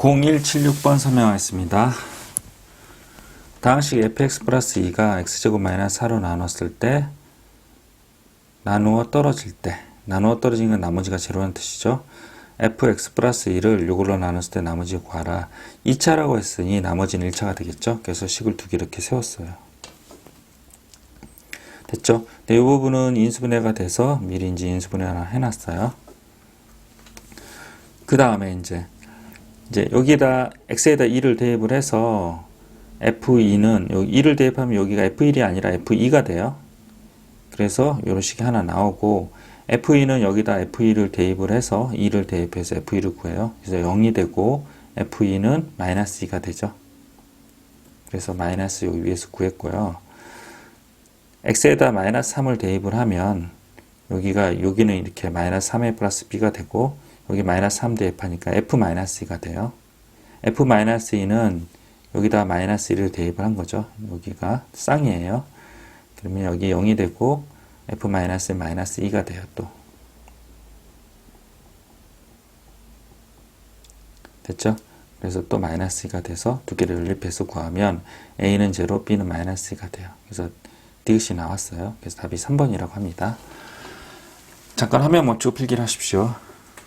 0176번 설명하겠습니다. 다항식 fx 플러스 2가 x제곱 마이너스 4로 나눴을 때 나누어 떨어질 때 나누어 떨어지는 건 나머지가 제로라는 뜻이죠. fx 플러스 2를 이걸로 나눴을 때 나머지 구하라. 2차라고 했으니 나머지는 1차가 되겠죠. 그래서 식을 두 개 이렇게 세웠어요. 됐죠? 네, 이 부분은 인수분해가 돼서 미리 이제 인수분해 하나 해놨어요. 그 다음에 이제 이제 여기다 x에다 2를 대입을 해서 f2는 여기 2를 대입하면 여기가 f1이 아니라 f2가 돼요. 그래서 이런 식이 하나 나오고 f2는 여기다 f2를 대입을 해서 2를 대입해서 f2를 구해요. 그래서 0이 되고 f2는 마이너스 2가 되죠. 그래서 마이너스 여기 위에서 구했고요. x에다 마이너스 3을 대입을 하면 여기가 여기는 이렇게 마이너스 3의 플러스 b가 되고 여기 마이너스 3 대입하니까 f 마이너스 2가 돼요. f 마이너스 2는 여기다 마이너스 1을 대입을 한 거죠. 여기가 쌍이에요. 그러면 여기 0이 되고 f 마이너스 마이너스 2가 돼요. 또 됐죠? 그래서 또 마이너스 2가 돼서 두 개를 연립해서 구하면 a는 제로, b는 마이너스 2가 돼요. 그래서 디귿이 나왔어요. 그래서 답이 3번이라고 합니다. 잠깐 화면 멈추고 필기를 하십시오.